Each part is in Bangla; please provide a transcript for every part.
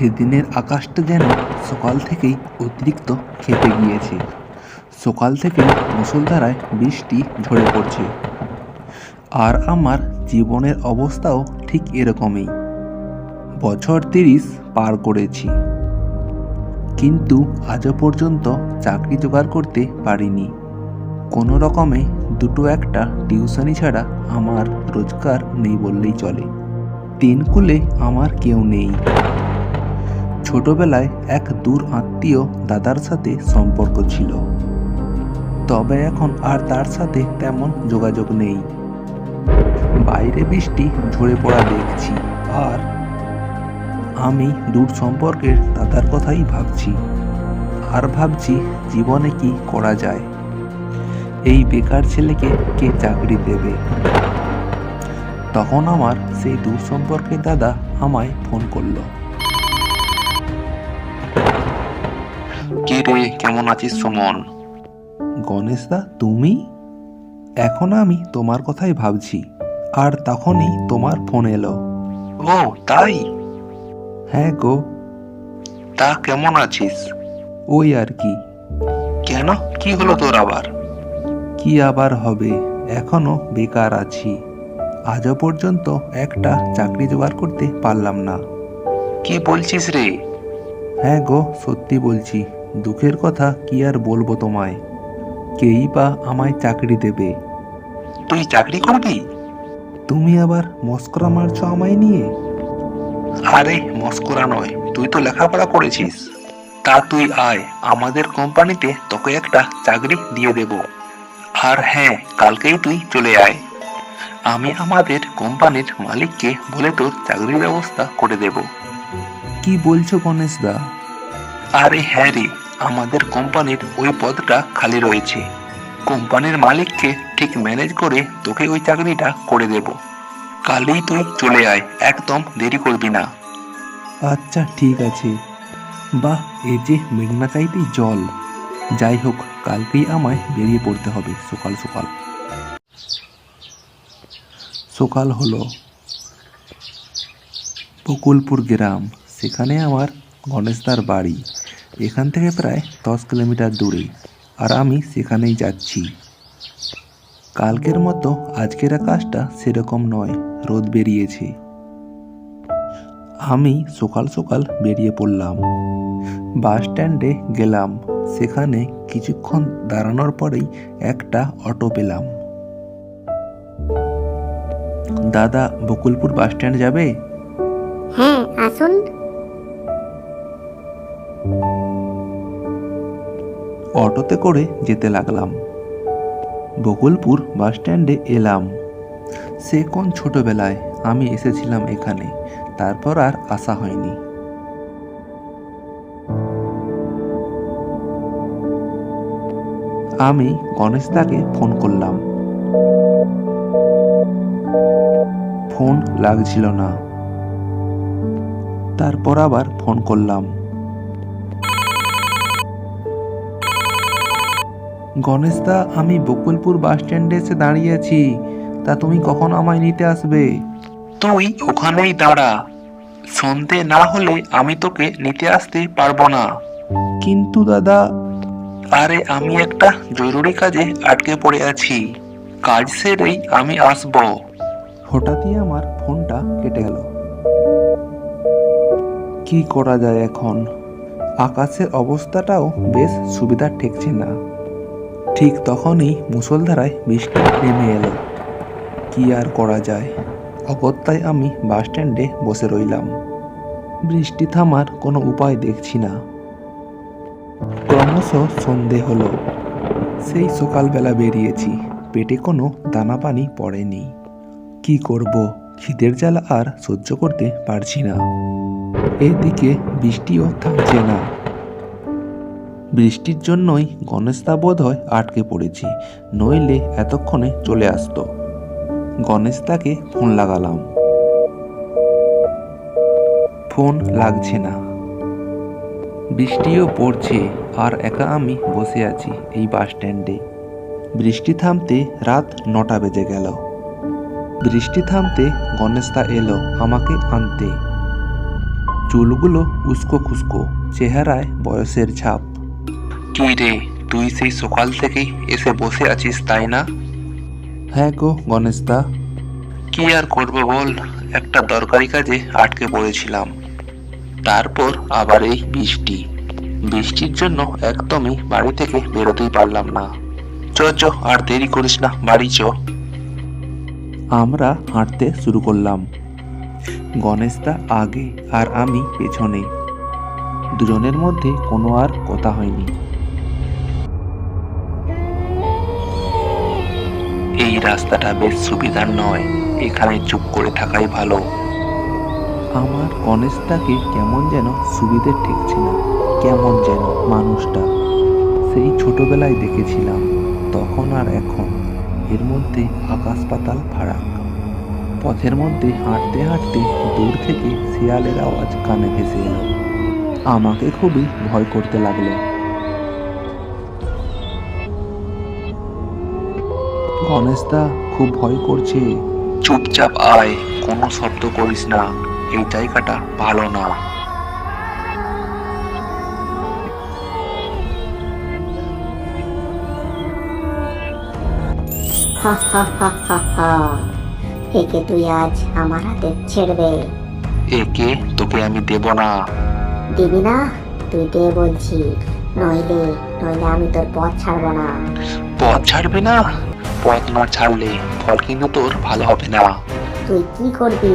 সেদিনের আকাশটা যেন সকাল থেকেই অতিরিক্ত খেপে গিয়েছে। সকাল থেকে মুষলধারায় বৃষ্টি ঝরে পড়ছে। আর আমার জীবনের অবস্থাও ঠিক এরকমই। বছর তিরিশ পার করেছি। কিন্তু আজও পর্যন্ত চাকরি জোগাড় করতে পারিনি। কোনো রকমে দুটো একটা টিউশনি ছাড়া আমার রোজগার নেই বললেই চলে। তিন কুলে আমার কেউ নেই। ছোটবেলায় এক দূর আত্মীয় দাদার সাথে সম্পর্ক ছিল। তবে এখন আর তার সাথে তেমন যোগাযোগ নেই। বাইরে বৃষ্টি ঝরে পড়া দেখছি আর আমি দূর সম্পর্কের দাদার কথাই ভাবছি। আর ভাবছি জীবনে কি করা যায়? এই বেকার ছেলেকে কে চাকরি দেবে? তখন আমার সেই দূর সম্পর্কের দাদা আমায় ফোন করল। রে কেমন আছিস সুমন? গণেশদা তুমি? এখন আমি তোমার কথাই ভাবছি আর তখনই তোমার ফোন এলো। ও তাই? হ্যাঁ গো। তা কেমন আছিস? ওই আর কি। কেন? কি হলো তোর আবার? কি আবার হবে? এখনও বেকার আছি। আজও পর্যন্ত একটা চাকরি জোগাড় করতে পারলাম না। কি বলছিস রে? হ্যাঁ গো সত্যি বলছি। দুঃখের কথা কি আর বলব তোমায়? কেই বা আমায় চাকরি দেবে? তুই চাকরি করবি? তুমি আবার মস্করা মারছো আমায় নিয়ে? আরে মস্করা নয় তুই তো লেখাপড়া করেছিস। তা তুই আয় আমাদের কোম্পানিতে তোকে একটা চাকরি দিয়ে দেব। আর হ্যাঁ কালকেই তুই চলে আয়। আমি আমাদের কোম্পানির মালিককে বলে তোর চাকরির ব্যবস্থা করে দেব। কি বলছো গণেশদা? আরে হ্যাঁ রে আমাদের কোম্পানির ওই পদটা খালি রয়েছে। কোম্পানির মালিককে ঠিক ম্যানেজ করে তোকে ওই চাকরিটা করে দেব। কালই তুই চলে আয়, একদম দেরি করবি না। আচ্ছা ঠিক আছে। বাহ, এই যে মেঘনা চাইতেই জল। যাই হোক, কালকেই আমায় বেরিয়ে পড়তে হবে। সকাল সকাল। সকাল হলো। বকুলপুর গ্রাম। সেখানে আমার গণেশদার বাড়ি। এখান থেকে প্রায় দশ কিলোমিটার দূরে। আর আমি সেখানেই যাচ্ছি। কালকের মতো আজকের আকাশটা সেরকম নয়, রোদ বেরিয়েছে। আমি সকাল সকাল বেরিয়ে পড়লাম। বাস স্ট্যান্ডে গেলাম। সেখানে কিছুক্ষণ দাঁড়ানোর পরেই একটা অটো পেলাম। দাদা, বকুলপুর বাস স্ট্যান্ড যাবে? হ্যাঁ আসুন। অটোতে করে যেতে লাগলাম। বকুলপুর বাস স্ট্যান্ডে এলাম। সে কোন ছোটবেলায় আমি এসেছিলাম এখানে, তারপর আর আসা হয়নি। আমি গণেশদাকে ফোন করলাম। ফোন লাগছিল না। তারপর আবার ফোন করলাম। গণেশদা আমি বকুলপুর বাস স্ট্যান্ডে এসে দাঁড়িয়ে আছি। তা তুমি কখন আমায় নিতে আসবে? তুই ওখানেই দাঁড়া। সন্ধে না হলে আমি তোকে নিতে আসতে পারব না। কিন্তু দাদা। আরে আমি একটা জরুরি কাজে আটকে পড়ে আছি। কাজ সেরেই আমি আসব। হঠাৎই আমার ফোনটা কেটে গেল। কি করা যায় এখন? আকাশের অবস্থাটাও বেশ সুবিধা ঠেকছে না। ঠিক তখনই মুষলধারায় বৃষ্টি নেমে এলো। কি আর করা যায়? অগত্যায় আমি বাস স্ট্যান্ডে বসে রইলাম। বৃষ্টি থামার কোনো উপায় দেখছি না। ক্রমশ সন্ধে হলো। সেই সকালবেলা বেরিয়েছি। পেটে কোনো দানা পানি পড়েনি। কি করব? খিদের জ্বালা আর সহ্য করতে পারছি না। এদিকে বৃষ্টিও থামছে না। বৃষ্টির জন্যই গণেশদা বোধ হয় আটকে পড়েছি, নইলে এতক্ষণে চলে আসতো। গণেশদাকে ফোন লাগালাম। ফোন লাগছে না। বৃষ্টিও পড়ছে, আর একা আমি বসে আছি এই বাস স্ট্যান্ডে বৃষ্টি থামতে রাত নটা বেজে গেল। বৃষ্টি থামতে গণেশদা এলো আমাকে আনতে। চুলগুলো উস্কো খুস্কো, চেহারায় বয়সের ছাপ। কি রে তুই সেই সকাল থেকেই এসে বসে আছিস তাই না? হ্যাঁ গো গণেশদা। কি আর করব বল একটা দরকারি কাজে আটকে পড়েছিলাম। তারপর আবার এই বৃষ্টি। বৃষ্টির জন্য একদমই বাড়ি থেকে বেরোতেই পারলাম না। চ চ আর দেরি করিস না বাড়ি চ। আমরা হাঁটতে শুরু করলাম। গণেশদা আগে আর আমি পেছনে। দুজনের মধ্যে কোনো আর কথা হয়নি। এই রাস্তাটা বেশ সুবিধার নয়। এখানে চুপ করে থাকাই ভালো। আমার গণেশদাকে কেমন যেন সুবিধে ঠেকছে না। কেমন যেন মানুষটা। সেই ছোটবেলায় দেখেছিলাম, তখন আর এখন। এর মধ্যে আকাশ পাতাল ফারাক। পথের মধ্যে হাঁটতে হাঁটতে দূর থেকে শিয়ালের আওয়াজ কানে ভেসে এলো। আমাকে খুবই ভয় করতে লাগল। গণেশদা খুব ভয় করছে। চুপচাপ আয় কোনো শব্দ করিস না। এই জায়গাটা ভালো না। হা হা হা হা হা। একে তুই আজ আমার হাতে ছেড়ে দে। একে? তোকে আমি দেব না। দিবি না? তুই দে বলছি। নইলে নইলে আমি তোর পথ ছাড়বো না। পথ ছাড়বি না? পথ না ছাড়লে ফল কিন্তু তোর ভালো হবে না। তুই কি করবি?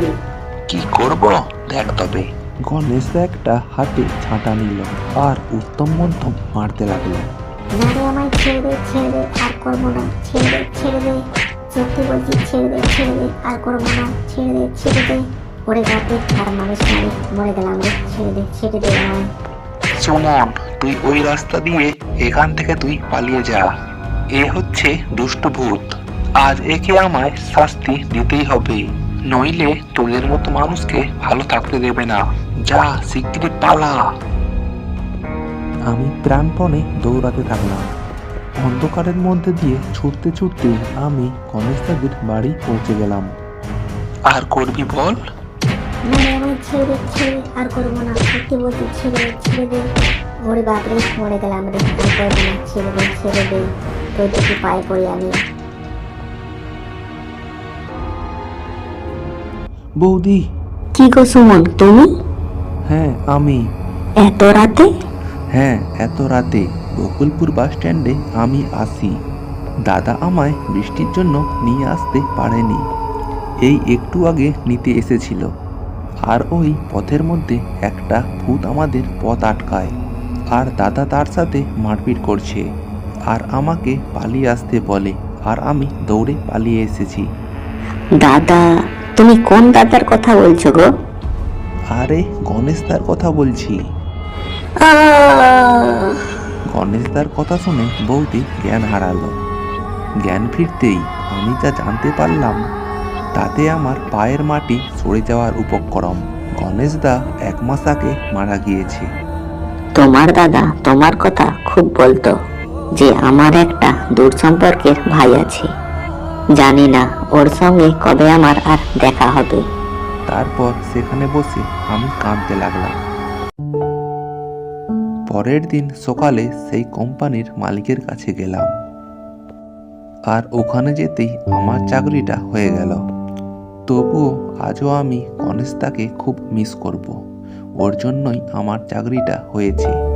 কি করব? দেখ তবে। গণেশদা একটা হাতে ছাঁটা নিল আর উত্তম মধ্যম মারতে লাগল। না আমায় ছেড়ে দে ছেড়ে দে আর করব না। ছেড়ে দে ছেড়ে দে। সত্যি বলছি ছেড়ে দে ছেড়ে দে আর করব না। ছেড়ে দে ছেড়ে দে। ওরে বাপরে আর মানুষ নাই। মরে গেলাম রে। ছেড়ে দে ছেড়ে দে আমায়। সুমন তুই ওই রাস্তা দিয়ে এখান থেকে তুই পালিয়ে যা। এ হচ্ছে দুষ্ট ভূত। আজ একে আমায় শাস্তি দিতেই হবে। নইলে তোদের মতো মানুষকে ভালো থাকতে দেবে না। যা শিগগিরই পালা। আমি প্রাণপণে দৌড়াতে থাকলাম। অন্ধকারের মধ্যে দিয়ে ছুটতে ছুটতে আমি গণেশদাদের বাড়ি পৌঁছে গেলাম। আর করবি বল? ছেড়ে ছেড়ে আর করব না। সত্যি বলছি ছেড়ে ছেড়ে দে ওরে বাপরে মরে গেলাম রে। আর করব না ছেড়ে দে ছেড়ে দে দেখি পায়ে পড়ি আমি। বৌদি। কি গো সুমন তুমি? হ্যাঁ আমি। এত রাতে? হ্যাঁ এত রাতে বকুলপুর বাস স্ট্যান্ডে আমি আসি। দাদা আমায় বৃষ্টির জন্য নিয়ে আসতে পারেনি। এই একটু আগে নিতে এসেছিল। আর ওই পথের মধ্যে একটা ভূত আমাদের পথ আটকায়। আর দাদা তার সাথে মারপিট করছে। আর আমাকে পালিয়ে আসতে বলে আর আমি দৌড়ে পালিয়ে এসেছি। দাদা তুমি কোন দাদার কথা বলছো গো? আরে গণেশদার কথা বলছি। গণেশদার কথা শুনে বৌদি জ্ঞান হারালো। জ্ঞান ফিরতেই আমি যা জানতে পারলাম তাতে আমার পায়ের মাটি সরে যাওয়ার উপক্রম। গণেশদা এক মাস আগে মারা গিয়েছে। তোমার দাদা তোমার কথা খুব বলতো। যে আমার একটা দূর সম্পর্কের ভাই আছে। জানি না ওর সঙ্গে কবে আমার আর দেখা হবে। তারপর সেখানে বসে আমি কাঁদতে লাগলাম। পরের দিন সকালে সেই কোম্পানির মালিকের কাছে গেলাম। আর ওখানে যেতেই আমার চাকরিটা হয়ে গেল। তবুও আজও আমি গণেশদাকে খুব মিস করব। ওর জন্যই আমার চাকরিটা হয়েছে।